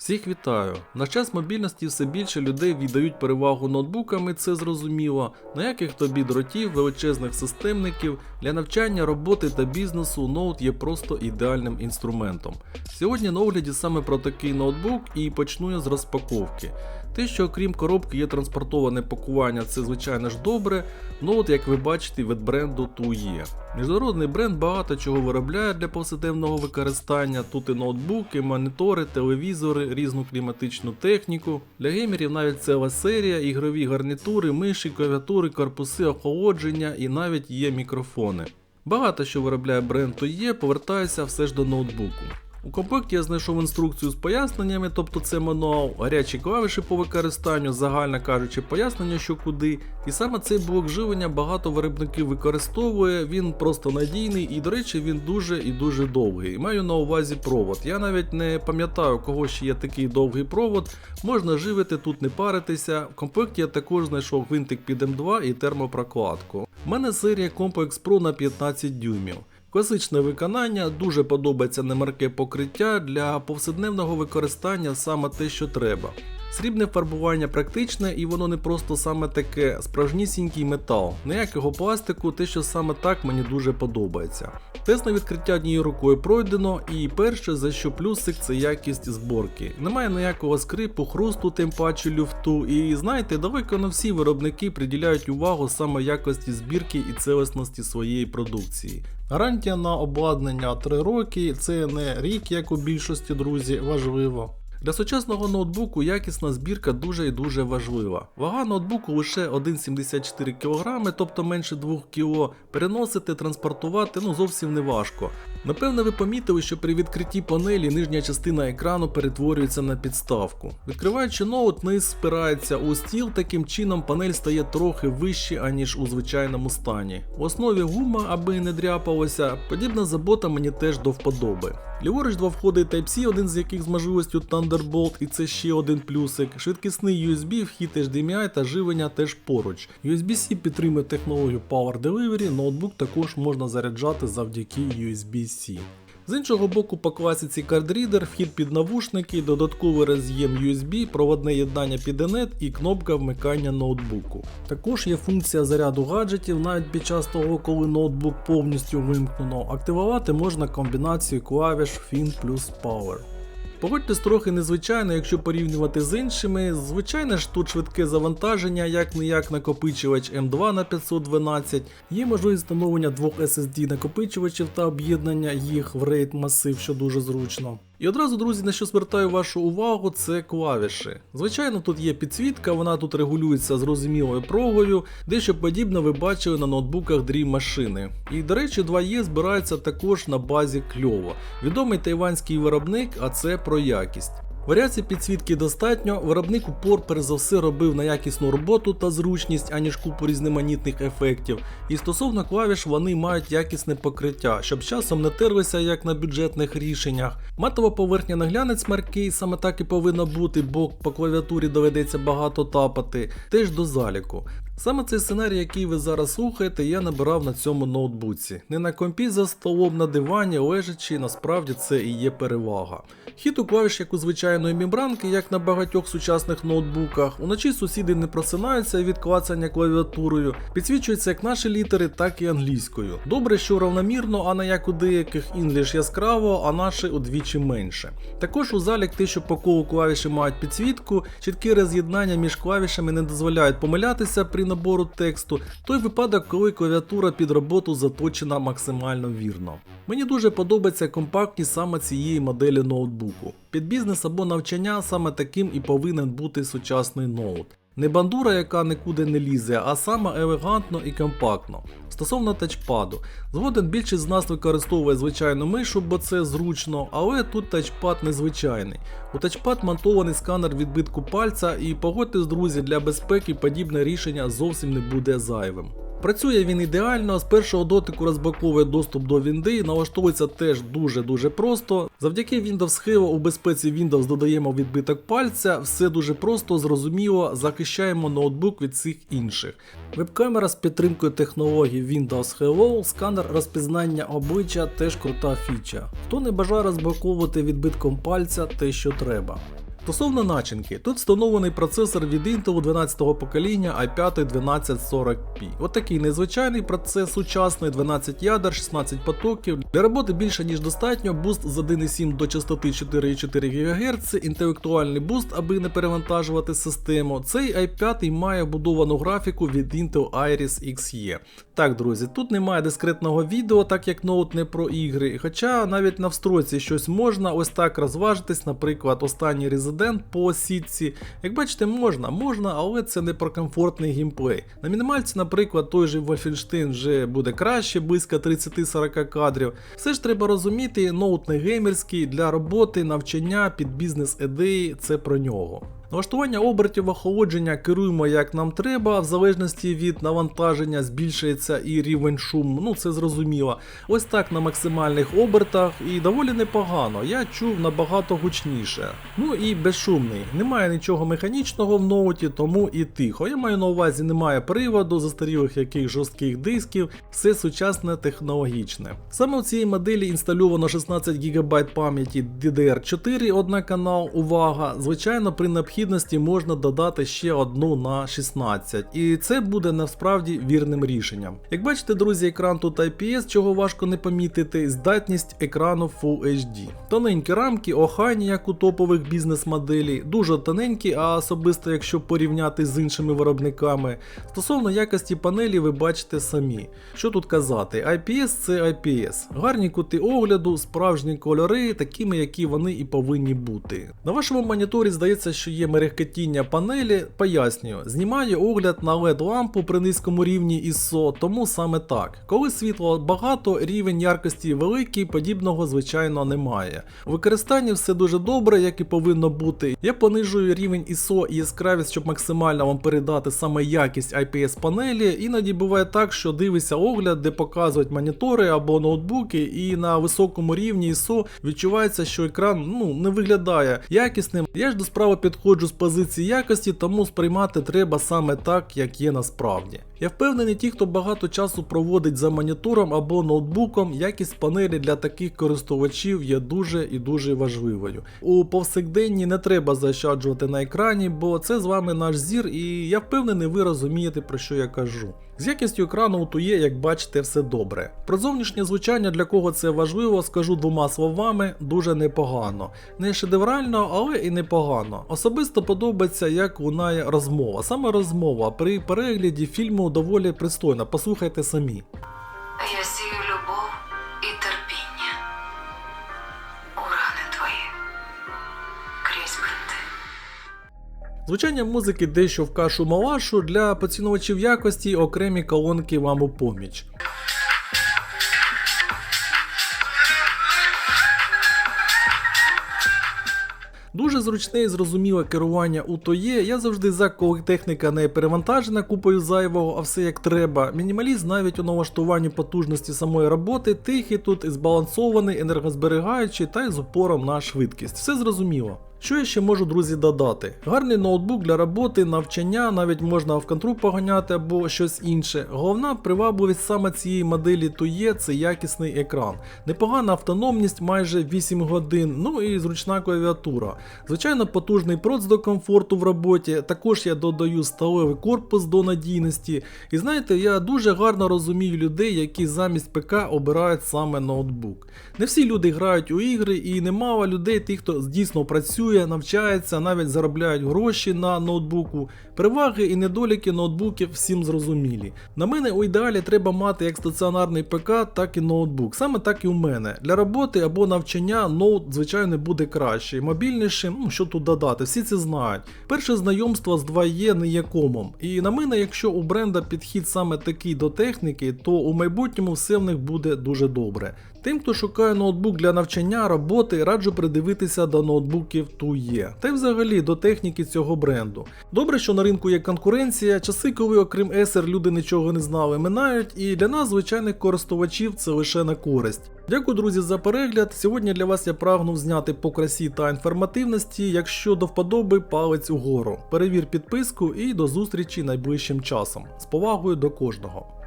Всіх вітаю! На час мобільності все більше людей віддають перевагу ноутбукам, і це зрозуміло. на яких тобі дротів, величезних системників для навчання, роботи та бізнесу ноут є просто ідеальним інструментом. Сьогодні на огляді саме про такий ноутбук і почну я з розпаковки. Те, що окрім коробки є транспортоване пакування, це звичайно ж добре. Ноут, як ви бачите, від бренду TUE. Міжнародний бренд багато чого виробляє для повсякденного використання. Тут і ноутбуки, монітори, телевізори, різну кліматичну техніку. Для геймерів навіть ціла серія, ігрові гарнітури, миші, клавіатури, корпуси охолодження і навіть є мікрофони. Багато що виробляє бренд TUE, повертаюся все ж до ноутбуку. У комплекті я знайшов інструкцію з поясненнями, тобто це мануал, гарячі клавіші по використанню, загально кажучи, пояснення, що куди. І саме цей блок живлення багато виробників використовує, він просто надійний і, до речі, він дуже і дуже довгий. Маю на увазі провод. Я навіть не пам'ятаю, кого ще є такий довгий провод. Можна живити тут не паритися. В комплекті я також знайшов гвинтик під М2 і термопрокладку. У мене серія Complex Pro на 15 дюймів. Класичне виконання, дуже подобається немарке покриття для повседневного використання саме те, що треба. Срібне фарбування практичне і воно не просто саме таке, справжнісінький метал, ніякого пластику, те, що саме так мені дуже подобається. Тест на відкриття однією рукою пройдено, і перше, за що плюсик, це якість зборки. Немає ніякого скрипу, хрусту, тим паче люфту. І знаєте, далеко не всі виробники приділяють увагу саме якості збірки і цілісності своєї продукції. Гарантія на обладнання 3 роки, це не рік, як у більшості друзі, важливо. Для сучасного ноутбуку якісна збірка дуже і дуже важлива. Вага ноутбуку лише 1,74 кг, тобто менше 2 кг. Переносити, транспортувати ну зовсім не важко. Напевне, ви помітили, що при відкритті панелі нижня частина екрану перетворюється на підставку. Відкриваючи ноут, низ спирається у стіл, таким чином панель стає трохи вище, аніж у звичайному стані. В основі гума, аби не дряпалося, подібна забота мені теж до вподоби. Ліворуч два входи Type-C, один з яких з можливістю Thunderbolt, і це ще один плюсик. Швидкісний USB, вхід HDMI та живлення теж поруч. USB-C підтримує технологію Power Delivery, ноутбук також можна заряджати завдяки USB-C. З іншого боку, по класиці кардрідер, вхід під навушники, додатковий роз'єм USB, проводне єднання під Ethernet і кнопка вмикання ноутбуку. Також є функція заряду гаджетів, навіть під час того, коли ноутбук повністю вимкнено. Активувати можна комбінацію клавіш Fin плюс Power. Погодьтесь трохи незвичайно, якщо порівнювати з іншими. Звичайно ж тут швидке завантаження, як не як накопичувач М2 на 512, є можливість встановлення двох SSD накопичувачів та об'єднання їх в RAID масив, що дуже зручно. І одразу, друзі, на що звертаю вашу увагу, це клавіші. Звичайно, тут є підсвітка, вона тут регулюється зрозумілою прогою, дещо подібне ви бачили на ноутбуках Dream машини. І до речі, 2E збирається також на базі кльово. Відомий тайванський виробник, а це про якість. Варіацій підсвітки достатньо, виробник упор перш за все робив на якісну роботу та зручність, аніж купу різноманітних ефектів. І стосовно клавіш вони мають якісне покриття, щоб часом не терлися як на бюджетних рішеннях. Матова поверхня наглянець маркий, саме так і повинно бути, бо по клавіатурі доведеться багато тапати, теж до заліку. Саме цей сценарій, який ви зараз слухаєте, я набирав на цьому ноутбуці. Не на компі за столом, на дивані, лежачи, насправді це і є перевага. Хід у клавіш, як у звичайної мембранки, як на багатьох сучасних ноутбуках. Уночі сусіди не просинаються від клацання клавіатурою, підсвічуються як наші літери, так і англійською. Добре, що равномірно, а не як у деяких English яскраво, а наші удвічі менше. Також у залік те, що по колу клавіші мають підсвітку, чіткі роз'єднання між клавішами не дозволяють помилятися при набору тексту, той випадок, коли клавіатура під роботу заточена максимально вірно. Мені дуже подобається компактність саме цієї моделі ноутбуку. Під бізнес або навчання саме таким і повинен бути сучасний ноут. Не бандура, яка нікуди не лізе, а саме елегантно і компактно. Стосовно тачпаду, згоден більшість з нас використовує звичайну мишу, бо це зручно, але тут тачпад незвичайний. У тачпад монтований сканер відбитку пальця, і погодьтесь, друзі, для безпеки подібне рішення зовсім не буде зайвим. Працює він ідеально, з першого дотику розблоковує доступ до Вінди, налаштовується теж дуже-дуже просто. Завдяки Windows Hello у безпеці Windows додаємо відбиток пальця, все дуже просто, зрозуміло, захищаємо ноутбук від всіх інших. Веб-камера з підтримкою технології Windows Hello, сканер розпізнання обличчя теж крута фіча. Хто не бажає розблоковувати відбитком пальця те, що треба. Стосовно начинки, тут встановлений процесор від Intel 12-го покоління i5 1240p. От незвичайний процес сучасний, 12 ядер, 16 потоків. Для роботи більше ніж достатньо, буст з 1,7 до частоти 4,4 ГГц, інтелектуальний буст, аби не перевантажувати систему. Цей i5 має вбудовану графіку від Intel Iris Xe. Так, друзі, тут немає дискретного відео, так як ноут не про ігри. Хоча навіть на встройці щось можна ось так розважитись, наприклад, останній резидент по сітці. Як бачите, можна, можна, але це не про комфортний геймплей. На мінімальці, наприклад, той же Wolfenstein вже буде краще, близько 30-40 кадрів. Все ж треба розуміти, ноут не геймерський для роботи, навчання під бізнес-ідеї це про нього. Налаштування обертів охолодження керуємо як нам треба, в залежності від навантаження збільшується і рівень шуму, ну це зрозуміло. Ось так на максимальних обертах і доволі непогано. Я чув набагато гучніше. Ну і безшумний. Немає нічого механічного в ноуті, тому і тихо. Я маю на увазі, немає приводу, застарілих яких жорстких дисків, все сучасне технологічне. Саме у цій моделі інстальовано 16 ГБ пам'яті DDR4 одноканал, увага. Звичайно, при необхідності можна додати ще одну на 16, і це буде насправді вірним рішенням. Як бачите, друзі, екран тут IPS, чого важко не помітити, здатність екрану Full HD. Тоненькі рамки, охайні, як у топових бізнес-моделей, дуже тоненькі, а особисто якщо порівняти з іншими виробниками. Стосовно якості панелі, ви бачите самі. Що тут казати? IPS це IPS. Гарні кути огляду, справжні кольори, такими, які вони і повинні бути. На вашому моніторі здається, що є мерехкотіння панелі. Пояснюю, знімаю огляд на LED лампу при низькому рівні ISO, тому саме так. Коли світла багато, рівень яркості великий, подібного звичайно немає. У використанні все дуже добре, як і повинно бути. Я понижую рівень ISO і яскравість, щоб максимально вам передати саме якість IPS панелі. Іноді буває так, що дивишся огляд, де показують монітори або ноутбуки, і на високому рівні ISO відчувається, що екран ну, не виглядає якісним. Я ж до справи підходжу з позиції якості, тому сприймати треба саме так, як є насправді. Я впевнений, ті, хто багато часу проводить за монітором або ноутбуком, якість панелі для таких користувачів є дуже і дуже важливою. У повсякденні не треба заощаджувати на екрані, бо це з вами наш зір, і я впевнений, ви розумієте про що я кажу. З якістю екрану у Тує, як бачите, все добре. Про зовнішнє звучання, для кого це важливо, скажу двома словами, дуже непогано. Не шедеврально, але і непогано. Особисто подобається, як лунає розмова. Саме розмова при перегляді фільму доволі пристойна. Послухайте самі. Я сію любов і терпіння у рани твої крізь бинти. Звучання музики дещо в кашу малашу для поцінувачів якості окремі колонки вам у поміч. Дуже зручне і зрозуміле керування у то є. Я завжди за коли техніка не перевантажена купою зайвого, а все як треба. Мінімалізм навіть у налаштуванні потужності самої роботи, тихий тут і збалансований, енергозберігаючий та й з упором на швидкість. Все зрозуміло. Що я ще можу, друзі, додати? Гарний ноутбук для роботи, навчання, навіть можна в контру поганяти або щось інше. Головна привабливість саме цієї моделі то є це якісний екран. Непогана автономність майже 8 годин, ну і зручна клавіатура. Звичайно, потужний проц до комфорту в роботі. Також я додаю сталевий корпус до надійності. І знаєте, я дуже гарно розумію людей, які замість ПК обирають саме ноутбук. Не всі люди грають у ігри, і немало людей, тих, хто дійсно працює навчається, навіть заробляють гроші на ноутбуку. Переваги і недоліки ноутбуків всім зрозумілі. На мене у ідеалі треба мати як стаціонарний ПК, так і ноутбук. Саме так і у мене. Для роботи або навчання ноут, звичайно, буде краще. Мобільнішим, ну що тут додати, всі це знають. Перше знайомство з 2Е не є комом. І на мене, якщо у бренда підхід саме такий до техніки, то у майбутньому все в них буде дуже добре. Тим, хто шукає ноутбук для навчання, роботи, раджу придивитися до ноутбуків Тує, та й взагалі до техніки цього бренду. Добре, що на ринку є конкуренція, часи, коли окрім есер люди нічого не знали, минають, і для нас, звичайних користувачів, це лише на користь. Дякую, друзі, за перегляд. Сьогодні для вас я прагнув зняти по красі та інформативності. Якщо до вподоби, палець угору. Перевір підписку і до зустрічі найближчим часом. З повагою до кожного.